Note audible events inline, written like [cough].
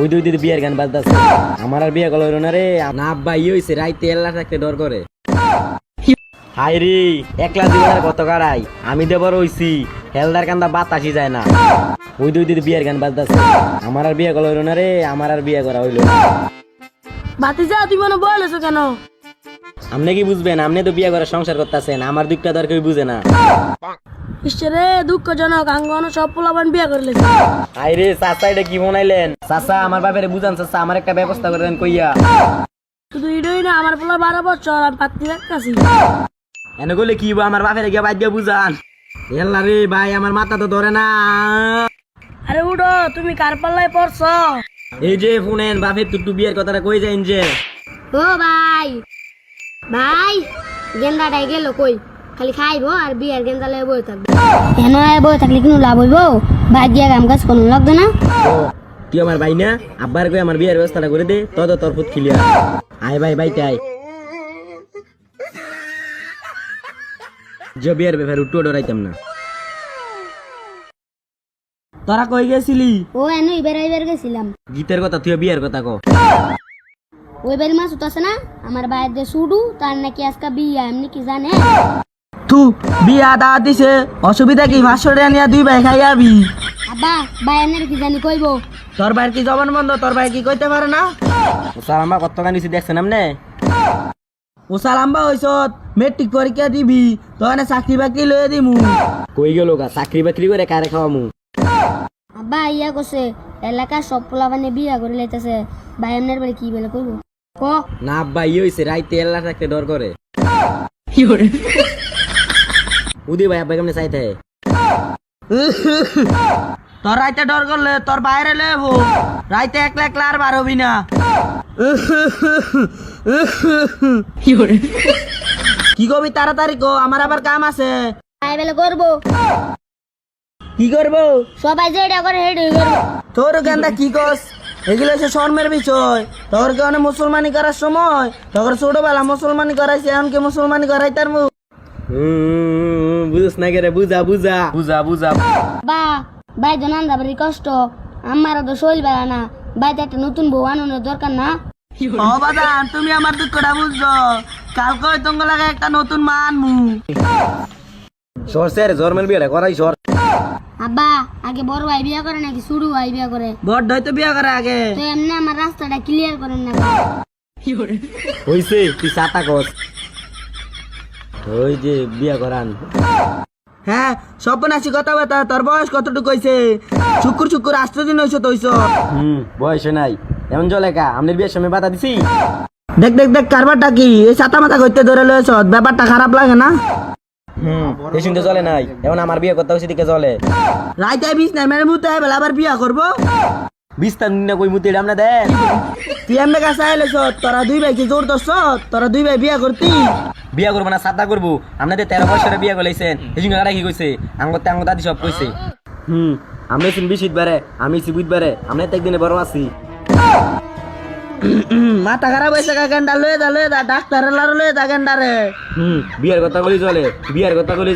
ওই দুই দিদি বিয়ের গান বাজতেছে। আমার আর বিয়ে করল না রে। না আব্বা ইয়ে হয়েছে রাইতে এল্লা থাকতে ডর করে। হাই রে একলা জীবনের কত কারাই আমি দেবর হইছি হেলদার কান্দা বাতাসি যায় না। ওই দুই দিদি বিয়ের গান বাজতেছে। আমার আর বিয়ে করল না রে আমার আর বিয়ে করা হইল না। ভাতিজা তুই মনে বলেছ কেন? আপনি কি বুঝবেন? আপনি তো বিয়ে করে সংসার করতেছেন আমার দিকটা দর কেউ বুঝে না। ঈশ্বরে দুঃখজনক আঙ্গন সব পোলাপান বিয়ে করলে আইরে চাচা এটা কি বানাইলেন? চাচা আমার বাপেরে বুঝান চাচা আমার একটা ব্যবস্থা করে দেন কইয়া। শুধু এটাই না আমার পোলা বারো বছর আমি পাত্রী রাখতেছি। এনে করলে কি আমার বাপেরে গিয়ে বাদ দিয়ে বুঝান। এল্লা রে ভাই আমার মাথা তো ধরে না। আরে উঠো তুমি কার পাল্লায় পড়ছ? এই যে শুনেন বাপের তুট্টু বিয়ের কথাটা কই যাইন যে? ও ভাই ভাই গেন্দাটাই গেল কই? খালি খাইবো আর বিয়ার গেন্দা লয়ে বই থাকবে। হেন বই থাকলে কোনো লাভ হইব? ভাই দিয়া কাম কাজ কোনো লাগবে না? তুই আমার ভাই না? আব্বার কই আমার বিয়ের ব্যবস্থাটা করে দে তোর ফুট খিলিয়া আয় ভাই ভাই তাই। যে বিয়ের ব্যাপারে উঠো ডরাইতাম না। তোরা কই গেছিলি? ও এন ইবার ইবার গেছিলাম। গীতের কথা তুই বিয়ের কথা কো। ওই বাড়ি মাছ আছে না? আমার যে সুডু তার নাকি আজকে বিয়া এমনি কি জানে? তু বিয়া দাওয়াত দিছে। অসুবিধা কি? পাঁচশো টাকা নিয়ে দুই ভাই খাই যাবি আব্বা ভাই এমনি কি জানি কইবো। তোর ভাইয়ের কি জবান বন্ধ? তোর ভাই কি কইতে পারে না? স্যার আমার কত গান দিছি দেখছেন আপনি? ওসা লম্বা হইছ মেট্রিক পরীক্ষা দিবি। তোখানে চাকরি বাকরি লয়ে দিমু। কই গেল গা? চাকরি বাকরি করে কারে খাওয়ামু? আব্বা ইয়া করছে এলাকার সব পোলাপানে বিয়া করে লাইতেছে। ভাই এমনের বাড়ি কি বলে কইবো? ক? না আব্বা ইয়ে হইছে রাইতে এল্লা থাকতে ডর করে? উদি ভাই আব্বা কেমনে চাইতে? তোর রাইতে ডর করলে তোর বাইরে লেবো রাইতে একলা একলা আর বার হবি না। কি কবি তাড়াতাড়ি কো আমার আবার কাম আছে। ভাই বলে করব। কি করব? সবাই যেটা করে হেডে করব তোর গেন্দা কি কস? এগুলো হচ্ছে শর্মের বিষয়। তোর কি অনেক মুসলমানি করার সময়? তোর ছোটবেলা মুসলমানি করাইছে এমনকি মুসলমানি করাই তার মুখ বুঝস না কে রে বুঝা বুঝা। বুঝা বুঝা। বা ভাই তো নান্দা বাড়ির কষ্ট। আমার তো শৈল বেলা না। ভাইতে একটা নতুন বউ আনানোর দরকার না। ও বাদান তুমি আমার দুঃখটা বুঝছ। কালকে ওই তোমার লাগে একটা নতুন মা আনমু। সর স্যার জর্মেল বিয়েটা করাই সর। আব্বা আগে বড় ভাই বিয়া করে নাকি শুরু ভাই বিয়া করে? বড় হয়তো বিয়া করে আগে। তো এমনি আমার রাস্তাটা ক্লিয়ার করেন না। হইছে তুই চাতা কস। ওই যে বিয়া করান। হ্যাঁ সপনাশি কথা বাতা তোর বয়স কতটুকু হয়েছে শুকুর শুকুর আষ্ট দিন হয়েছে তো হইছ। হুম বয়স নাই। এমন চলে কা আমাদের বিয়ের সময় বাধা দিছি? দেখ দেখ দেখ কারবারটা কি? এই সাতা মাথা করতে ধরে লয়েছ ব্যাপারটা খারাপ লাগে না? হুম এই শুনতে চলে নাই। এখন আমার বিয়ে করতে হচ্ছে দিকে চলে রাইতে বিষ নাই মেরে মুতে বেলা আবার বিয়া করব? বিস্তার দিন না কই মুতি আমরা দেখ তুই এমনি কাছে আইলেছ তোরা দুই ভাই কি জোর দোষ তোরা দুই ভাই বিয়া করতি। বিয়া করব না সাদা করব। আপনাদের তেরো বছরে বিয়া করলেছেন এই কারা কি কইছে? আঙ্গতে আঙ্গ দাদি সব কইছে। হুম আমি শুন বিশিত বারে আমি সি আমরা তো একদিনে বড় আছি। [coughs] মাথা খারাপ হয়েছে গেন্ডা লয়ে দা লয়ে দা ডাক্তারের লয়ে দা গেন্ডারে হুম বিয়ার কথা বলি চলে বিয়ার কথা বলি